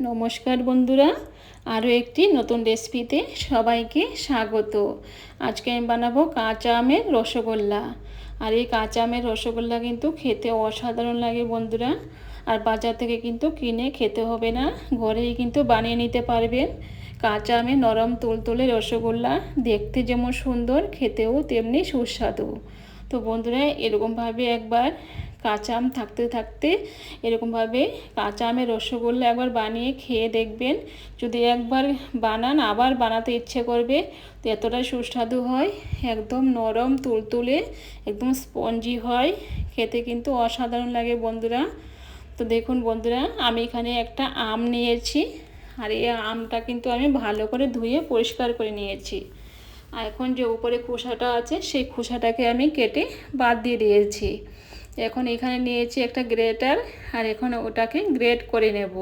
নমস্কার বন্ধুরা। আরও একটি নতুন রেসিপিতে সবাইকে স্বাগত। আজকে আমি বানাবো কাঁচা আমের রসগোল্লা। আর এই কাঁচা আমের রসগোল্লা কিন্তু খেতে অসাধারণ লাগে বন্ধুরা। আর বাজার থেকে কিন্তু কিনে খেতে হবে না, ঘরেই কিন্তু বানিয়ে নিতে পারবেন। কাঁচা আমের নরম তুলতুলে রসগোল্লা দেখতে যেমন সুন্দর, খেতেও তেমনি সুস্বাদু। তো বন্ধুরা, এরকমভাবে একবার কাঁচা আম থাকতে থাকতে এরকমভাবে কাঁচা আমের রসগোল্লা একবার বানিয়ে খেয়ে দেখবেন। যদি একবার বানান, আবার বানাতে ইচ্ছে করবে, তো এতটা সুস্বাদু হয়, একদম নরম, তুলতুলে, একদম স্পঞ্জি হয়, খেতে কিন্তু অসাধারণ লাগে বন্ধুরা। তো দেখুন বন্ধুরা, আমি এখানে একটা আম নিয়েছি, আর এই আমটা কিন্তু আমি ভালো করে ধুয়ে পরিষ্কার করে নিয়েছি। আর এখন যে উপরে খোসাটা আছে, সেই খোসাটাকে আমি কেটে বাদ দিয়ে দিয়েছি। এখন এখানে নিয়েছি একটা গ্রেটার আর এখন ওটাকে গ্রেট করে নেব।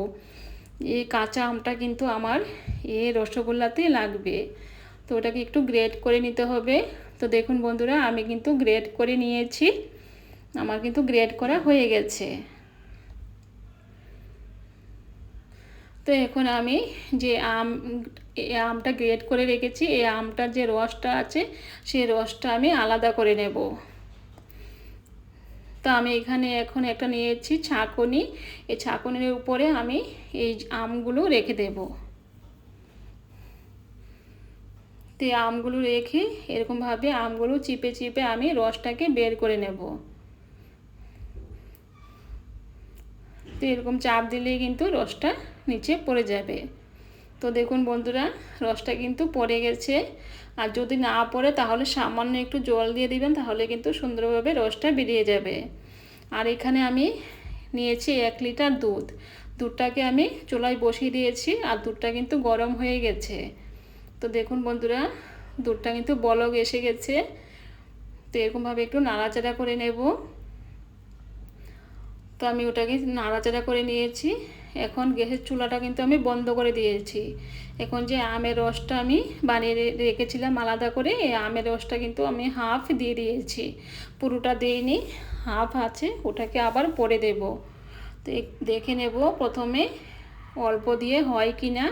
এই কাঁচা আমটা কিন্তু আমার এ রসগোল্লাতেই লাগবে। তো ওটাকে একটু গ্রেট করে নিতে হবে। তো দেখুন বন্ধুরা, আমি কিন্তু গ্রেট করে নিয়েছি। আমার কিন্তু গ্রেট করা হয়ে গেছে। তো এখন আমি যে আম এই আমটা গ্রেট করে রেখেছি, এই আমটার যে রসটা আছে, সেই রসটা আমি আলাদা করে নেব। তো আমি এখানে এখন একটা নিয়েছি ছাঁকনি। এই ছাঁকনির উপরে আমি এই আমগুলো রেখে দেব। তো আমগুলো রেখে এরকমভাবে আমগুলো চিপে চিপে আমি রসটাকে বের করে নেব। তো এরকম চাপ দিলেই কিন্তু রসটা নিচে পড়ে যাবে। তো দেখুন বন্ধুরা, রসটা কিন্তু পড়ে গেছে। আর যদি না পড়ে, তাহলে সামান্য একটু জল দিয়ে দিবেন, তাহলে কিন্তু সুন্দরভাবে রসটা বেরিয়ে যাবে। আর এখানে আমি নিয়েছি এক লিটার দুধ। দুধটাকে আমি চুলায় বসিয়ে দিয়েছি, আর দুধটা কিন্তু গরম হয়ে গেছে। তো দেখুন বন্ধুরা, দুধটা কিন্তু বলক এসে গেছে। তো এরকমভাবে একটু নাড়াচাড়া করে নেব। তো আমি ওটাকে নাড়াচাড়া করে নিয়েছি। এখন গ্যাসের চুলাটা কিন্তু আমি বন্ধ করে দিয়েছি। এখন যে আমের রসটা আমি বানিয়ে রেখেছিলাম আলাদা করে, এই আমের রসটা কিন্তু আমি হাফ দিয়ে দিয়েছি। পুরোটা দিইনি, হাফ আছে, ওটাকে আবার পরে দেব। তো দেখে নেব প্রথমে অল্প দিয়ে হয় কি না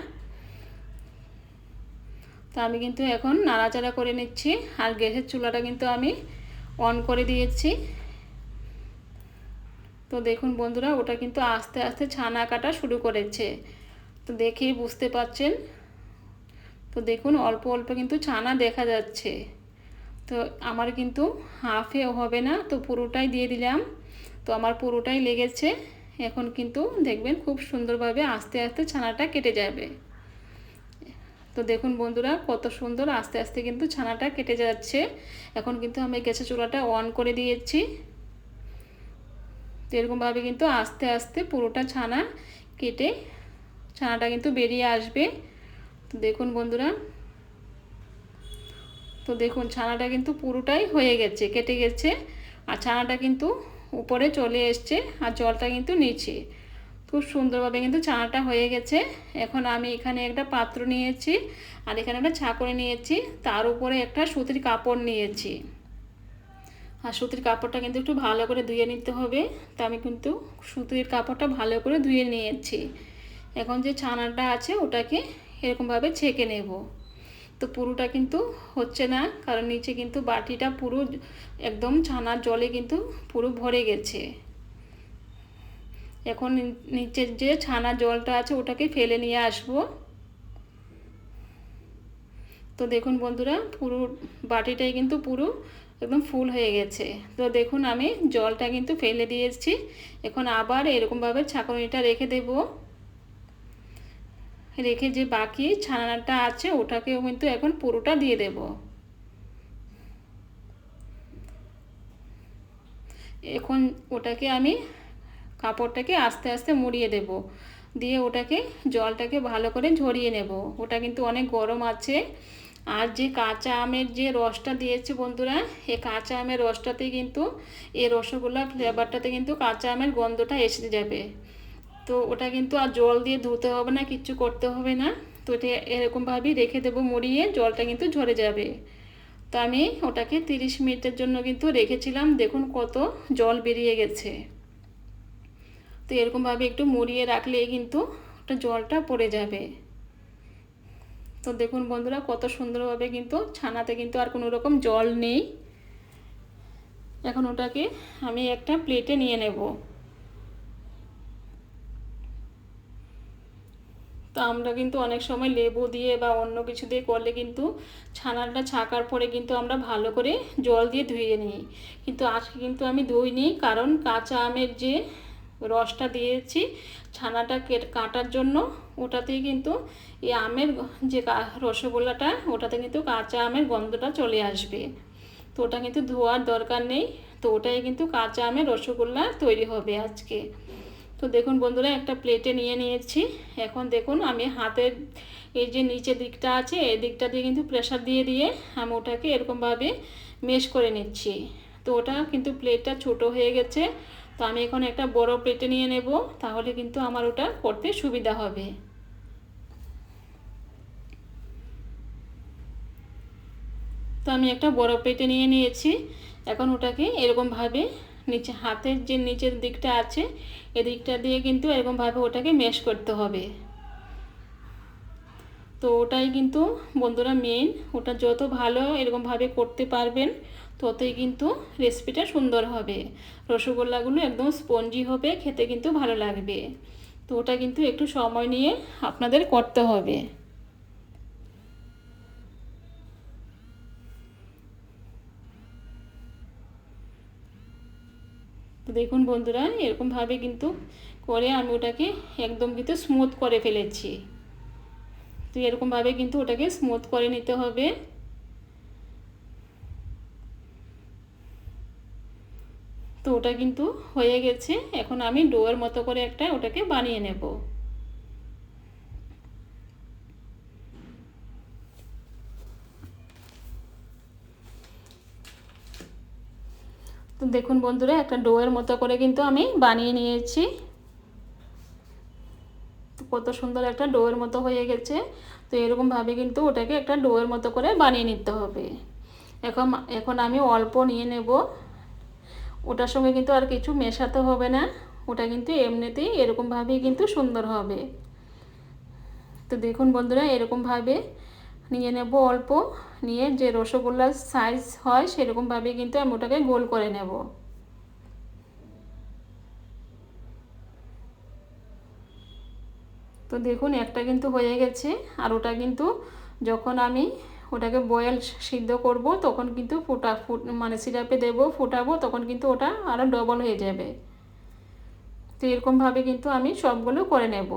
তো আমি কিন্তু এখন নাড়াচাড়া করে নিচ্ছি, আর গ্যাসের চুলাটা কিন্তু আমি অন করে দিয়েছি। তো দেখুন বন্ধুরা, ওটা কিন্তু আস্তে আস্তে ছানা কাটা শুরু করেছে। তো দেখেই বুঝতে পাচ্ছেন। তো দেখুন, অল্প অল্প কিন্তু ছানা দেখা যাচ্ছে। তো আমার কিন্তু হাফে হবে না, তো পুরোটাই দিয়ে দিলাম। তো আমার পুরোটাই লেগেছে। এখন কিন্তু দেখবেন খুব সুন্দরভাবে আস্তে আস্তে ছানাটা কেটে যাবে। তো দেখুন বন্ধুরা, কত সুন্দর আস্তে আস্তে কিন্তু ছানাটা কেটে যাচ্ছে। এখন কিন্তু আমি গ্যাসের চুলাটা অন করে দিয়েছি। তো এরকমভাবে কিন্তু আস্তে আস্তে পুরোটা ছানা কেটে ছানাটা কিন্তু বেরিয়ে আসবে। তো দেখুন বন্ধুরা, তো দেখুন ছানাটা কিন্তু পুরোটাই হয়ে গেছে, কেটে গেছে আর ছানাটা কিন্তু উপরে চলে এসছে আর জলটা কিন্তু নিচে। খুব সুন্দরভাবে কিন্তু ছানাটা হয়ে গেছে। এখন আমি এখানে একটা পাত্র নিয়েছি আর এখানে একটা ছাকরে নিয়েছি। তার উপরে একটা সুতির কাপড় নিয়েছি। আর সুতির কাপড়টা কিন্তু একটু ভালো করে ধুয়ে নিতে হবে। তা আমি কিন্তু সুতির কাপড়টা ভালো করে ধুয়ে নিয়েছি। এখন যে ছানাটা আছে, ওটাকে এরকমভাবে ছেঁকে নেব। তো পুরোটা কিন্তু হচ্ছে না, কারণ নিচে কিন্তু বাটিটা পুরো একদম ছানার জলে কিন্তু পুরো ভরে গেছে। এখন নিচের যে ছানা জলটা আছে, ওটাকে ফেলে নিয়ে আসব। তো দেখুন বন্ধুরা, পুরো বাটিটাই কিন্তু পুরো একদম ফুল হয়ে গেছে। তো দেখুন আমি জলটা কিন্তু ফেলে দিয়েছি। এখন আবার এরকমভাবে ছাঁকনিটা রেখে দেব। রেখে যে বাকি ছানাটা আছে, ওটাকেও কিন্তু এখন পুরোটা দিয়ে দেব। এখন ওটাকে আমি কাপড়টাকে আস্তে আস্তে মুড়িয়ে দেব। দিয়ে ওটাকে জলটাকে ভালো করে ঝরিয়ে নেব। ওটা কিন্তু অনেক গরম আছে। আর যে কাঁচা আমের যে রসটা দিয়েছে বন্ধুরা এই কাঁচা আমের রসটাতে কিন্তু এই রসগোল্লা ফ্লেভারটাতে কিন্তু কাঁচা আমের গন্ধটা এসে যাবে। তো ওটা কিন্তু আর জল দিয়ে ধুতে হবে না, কিচ্ছু করতে হবে না। তো এটা এরকমভাবেই রেখে দেবো মুড়িয়ে, জলটা কিন্তু ঝরে যাবে। তো আমি ওটাকে তিরিশ মিনিটের জন্য কিন্তু রেখেছিলাম, দেখুন কত জল বেরিয়ে গেছে। তো এরকমভাবে একটু মুড়িয়ে রাখলে কিন্তু ওটা জলটা পড়ে যাবে। তো দেখুন বন্ধুরা, কত সুন্দরভাবে কিন্তু ছানাতে কিন্তু আর কোনো রকম জল নেই। এখন ওটাকে আমি একটা প্লেটে নিয়ে নেব। তো আমরা কিন্তু অনেক সময় লেবু দিয়ে বা অন্য কিছু দিয়ে করলে কিন্তু ছানাটা ছাকার পরে কিন্তু আমরা ভালো করে জল দিয়ে ধুয়ে নিই। কিন্তু আজকে কিন্তু আমি ধুই নিই কারণ কাঁচা আমের যে রসটা দিয়েছি ছানাটা কাটার জন্য। ওটাতেই কিন্তু এই আমের যে রসগোল্লাটা, ওটাতে কিন্তু কাঁচা আমের গন্ধটা চলে আসবে। তো ওটা কিন্তু ধোয়ার দরকার নেই। তো ওটাই কিন্তু কাঁচা আমের রসগোল্লা তৈরি হবে আজকে। তো দেখুন বন্ধুরা, একটা প্লেটে নিয়ে নিয়েছি। এখন দেখুন, আমি হাতের এই যে নিচের দিকটা আছে, এই দিকটা দিয়ে কিন্তু প্রেশার দিয়ে দিয়ে আমি ওটাকে এরকমভাবে মেশ করে নিচ্ছি। তো ওটা কিন্তু প্লেটটা ছোট হয়ে গেছে। তো আমি এখন একটা বড় প্লেটে নিয়ে নেব, তাহলে কিন্তু আমার ওটা করতে সুবিধা হবে। তো আমি একটা বড় প্লেটে নিয়ে নিয়েছি, এখন ওটাকে এরকমভাবে নিচে, হাতের যে নিচের দিকটা আছে, এদিকটা দিয়ে কিন্তু এরকমভাবে ওটাকে মেশ করতে হবে। তো ওটাই কিন্তু বন্ধুরা মেন ওটা যত ভালো এরকমভাবে করতে পারবেন ততই কিন্তু রেসিপিটা সুন্দর হবে। রসগোল্লাগুলো একদম স্পঞ্জি হবে, খেতে কিন্তু ভালো লাগবে। তো ওটা কিন্তু একটু সময় নিয়ে আপনাদের করতে হবে। তো দেখুন বন্ধুরা, এরকমভাবে কিন্তু করে আমি ওটাকে একদম কিন্তু স্মুথ করে ফেলেছি। তো এরকমভাবে কিন্তু ওটাকে স্মুথ করে নিতে হবে। তো ওটা কিন্তু হয়ে গেছে। এখন আমি ডোয়ের মতো করে একটা ওটাকে বানিয়ে নেব। তো দেখুন বন্ধুরা, একটা ডোয়ের মতো করে কিন্তু আমি বানিয়ে নিয়েছি। কত সুন্দর একটা ডোয়ের মতো হয়ে গেছে। তো এরকমভাবে কিন্তু ওটাকে একটা ডোয়ের মতো করে বানিয়ে নিতে হবে। এখন এখন আমি অল্প নিয়ে নেব। ওটার সঙ্গে কিন্তু আর কিছু মেশাতে হবে না। ওটা কিন্তু এমনিতেই এরকমভাবেই কিন্তু সুন্দর হবে। তো দেখুন বন্ধুরা, এরকমভাবে নিয়ে নেব অল্প। নিয়ে যে রসগোল্লার সাইজ হয় সেরকমভাবে কিন্তু আমি ওটাকে গোল করে নেব। তো দেখুন, একটা কিন্তু হয়ে গেছে। আর ওটা কিন্তু যখন আমি ওটাকে বয়েল সিদ্ধ করব, তখন কিন্তু ফোটা, ফুট মানে সিরাপে দেবো, ফোটাবো, তখন কিন্তু ওটা আরও ডবল হয়ে যাবে। তো এরকমভাবে কিন্তু আমি সবগুলো করে নেব।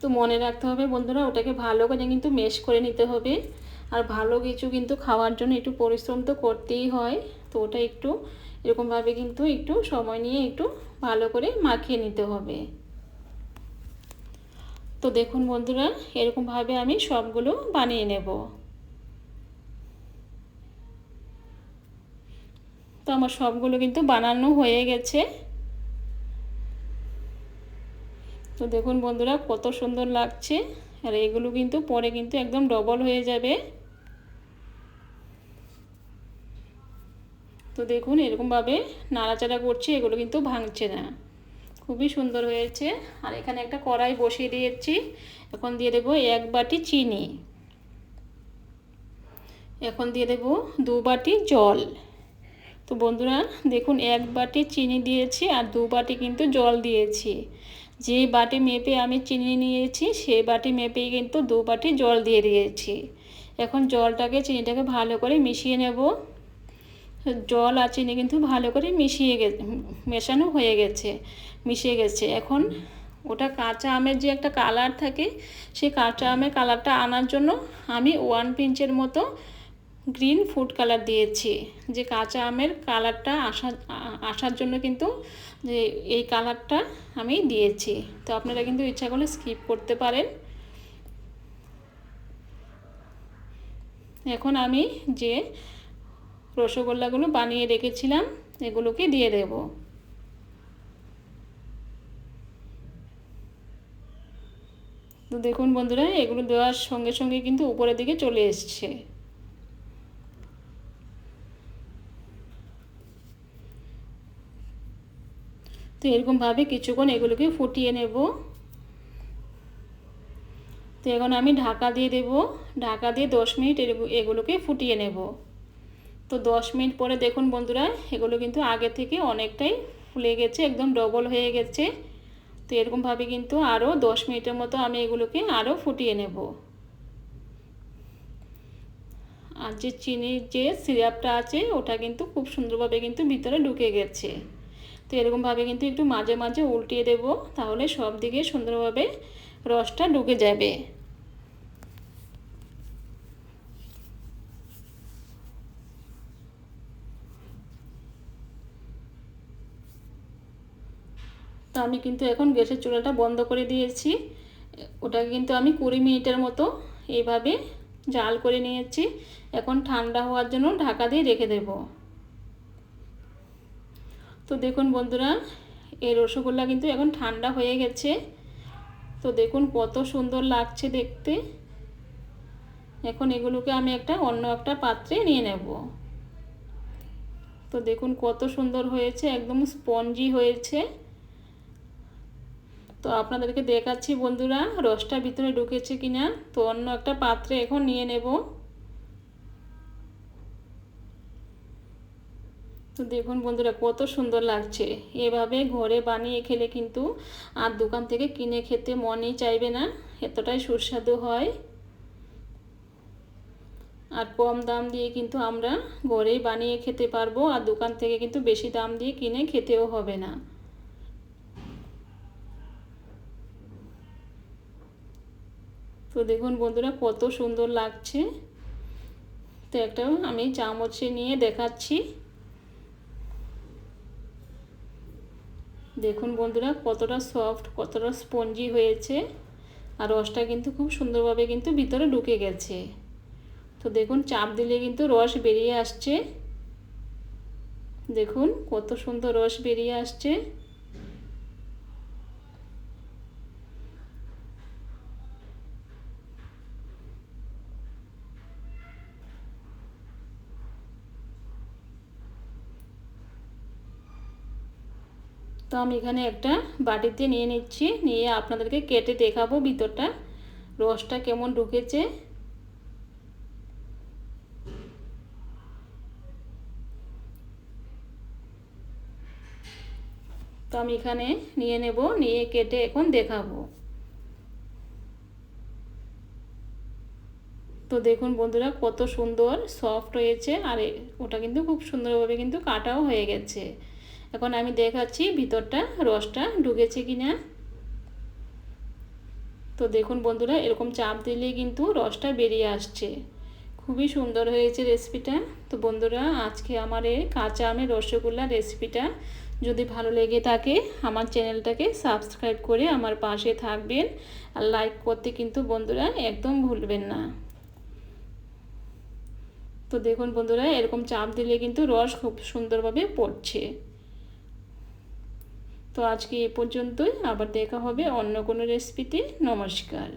তো মনে রাখতে হবে বন্ধুরা, ওটাকে ভালো করে কিন্তু মেশ করে নিতে হবে। আর ভালো কিছু কিন্তু খাওয়ার জন্য একটু পরিশ্রম তো করতেই হয়। তো ওটা একটু এরকমভাবে কিন্তু একটু সময় নিয়ে একটু ভালো করে মাখিয়ে নিতে হবে। তো দেখুন বন্ধুরা, এরকমভাবে আমি সবগুলো বানিয়ে নেব। তো আমার সবগুলো কিন্তু বানানো হয়ে গেছে। তো দেখুন বন্ধুরা, কত সুন্দর লাগছে। আর এগুলো কিন্তু পরে কিন্তু একদম ডবল হয়ে যাবে। তো দেখুন, এরকমভাবে নাড়াচাড়া করছে, এগুলো কিন্তু ভাঙছে না। খুবই সুন্দর হয়েছে। আর এখানে একটা কড়াই বসিয়ে দিয়েছি। এখন দিয়ে দেবো এক বাটি চিনি। এখন দিয়ে দেবো দু বাটি জল। তো বন্ধুরা, দেখুন, এক বাটি চিনি দিয়েছি আর দু বাটি কিন্তু জল দিয়েছি। যে বাটি মেপে আমি চিনি নিয়েছি সেই বাটি মেপেই কিন্তু দু বাটি জল দিয়ে দিয়েছি। এখন জলটাকে, চিনিটাকে ভালো করে মিশিয়ে নেব। জল আর চিনি কিন্তু ভালো করে মিশিয়ে গে মেশানো হয়ে গেছে মিশিয়ে গেছে। এখন ওটা কাঁচা আমের যে একটা কালার থাকে সেই কাঁচা আমের কালারটা আনার জন্য আমি ওয়ান পিঞ্চের মতো গ্রিন ফুড কালার দিয়েছি। যে কাঁচা আমের কালারটা আসা আসার জন্য কিন্তু যে এই কালারটা আমি দিয়েছি। তো আপনারা কিন্তু ইচ্ছা করলে স্কিপ করতে পারেন। এখন আমি যে রসগোল্লাগুলো বানিয়ে রেখেছিলাম, এগুলোকে দিয়ে দেব। তো দেখুন বন্ধুরা, এগুলো দেওয়ার সঙ্গে সঙ্গে কিন্তু উপরের দিকে চলে এসছে। তো এরকমভাবে কিছুক্ষণ এগুলোকে ফুটিয়ে নেব। তো এখন আমি ঢাকা দিয়ে দেব। ঢাকা দিয়ে দশ মিনিট এগুলোকে ফুটিয়ে নেব। তো দশ মিনিট পরে দেখুন বন্ধুরা, এগুলো কিন্তু আগে থেকে অনেকটাই ফুলে গেছে, একদম ডবল হয়ে গেছে। তো এরকমভাবে কিন্তু আরও দশ মিনিটের মতো আমি এগুলোকে আরও ফুটিয়ে নেব। আর যে চিনির যে সিরাপটা আছে, ওটা কিন্তু খুব সুন্দরভাবে কিন্তু ভিতরে ঢুকে গেছে। তো এরকমভাবে কিন্তু একটু মাঝে মাঝে উল্টিয়ে দেব, তাহলে সব দিকে সুন্দরভাবে রসটা ঢুকে যাবে। তো আমি কিন্তু এখন গ্যাসের চুলাটা বন্ধ করে দিয়েছি। ওটাকে কিন্তু আমি কুড়ি মিনিটের মতো এইভাবে জাল করে নিয়েছি। এখন ঠান্ডা হওয়ার জন্য ঢাকা দিয়ে রেখে দেব। তো দেখুন বন্ধুরা, এই রসগোল্লা কিন্তু এখন ঠান্ডা হয়ে গেছে। তো দেখুন কত সুন্দর লাগছে দেখতে। এখন এগুলোকে আমি একটা অন্য একটা পাত্রে নিয়ে নেব। তো দেখুন কত সুন্দর হয়েছে, একদম স্পঞ্জি হয়েছে। তো আপনাদেরকে দেখাচ্ছি বন্ধুরা, রসটা ভিতরে ঢুকেছে কিনা? তো অন্য একটা পাত্রে এখন নিয়ে নেব। তো দেখুন বন্ধুরা, কত সুন্দর লাগছে। এভাবে ঘরে বানিয়ে খেলে কিন্তু আর দোকান থেকে কিনে খেতে মনই চাইবে না, এতটাই সুস্বাদু হয়। আর কম দাম দিয়ে কিন্তু আমরা ঘরেই বানিয়ে খেতে পারব, আর দোকান থেকে কিন্তু বেশি দাম দিয়ে কিনে খেতেও হবে না। তো দেখুন বন্ধুরা, কত সুন্দর লাগছে। তো একটা আমি চামচে নিয়ে দেখাচ্ছি। দেখুন বন্ধুরা, কতটা সফট, কতটা স্পঞ্জি হয়েছে। আর রসটা কিন্তু খুব সুন্দরভাবে কিন্তু ভিতরে ঢুকে গেছে। তো দেখুন, চাপ দিলে কিন্তু রস বেরিয়ে আসছে। দেখুন, কত সুন্দর রস বেরিয়ে আসছে। তো আমি এখানে একটা বাটিতে নিয়ে নিচ্ছি। নিয়ে আপনাদেরকে কেটে দেখাবো ভিতরটা। রসটা কেমন ঢুকেছে। তো আমি এখানে নিয়ে নেব। নিয়ে কেটে এখন দেখাবো। তো দেখুন বন্ধুরা, কত সুন্দর, সফট হয়েছে। আর ওটা কিন্তু খুব সুন্দরভাবে কিন্তু কাটাও হয়ে গেছে। এখন আমি দেখাচ্ছি ভিতরটা, রসটা ঢুকেছে কি না তো দেখুন বন্ধুরা, এরকম চাপ দিলে কিন্তু রসটা বেরিয়ে আসছে। খুবই সুন্দর হয়েছে রেসিপিটা। তো বন্ধুরা, আজকে আমার এই কাঁচা আমের রসগোল্লা রেসিপিটা। যদি ভালো লেগে থাকে, আমার চ্যানেলটাকে সাবস্ক্রাইব করে আমার পাশে থাকবেন। আর লাইক করতে কিন্তু বন্ধুরা একদম ভুলবেন না। তো দেখুন বন্ধুরা, এরকম চাপ দিলে কিন্তু রস খুব সুন্দরভাবে পড়ছে। তো আজকে এ পর্যন্তই আবার দেখা হবে অন্য কোনো রেসিপিতে নমস্কার।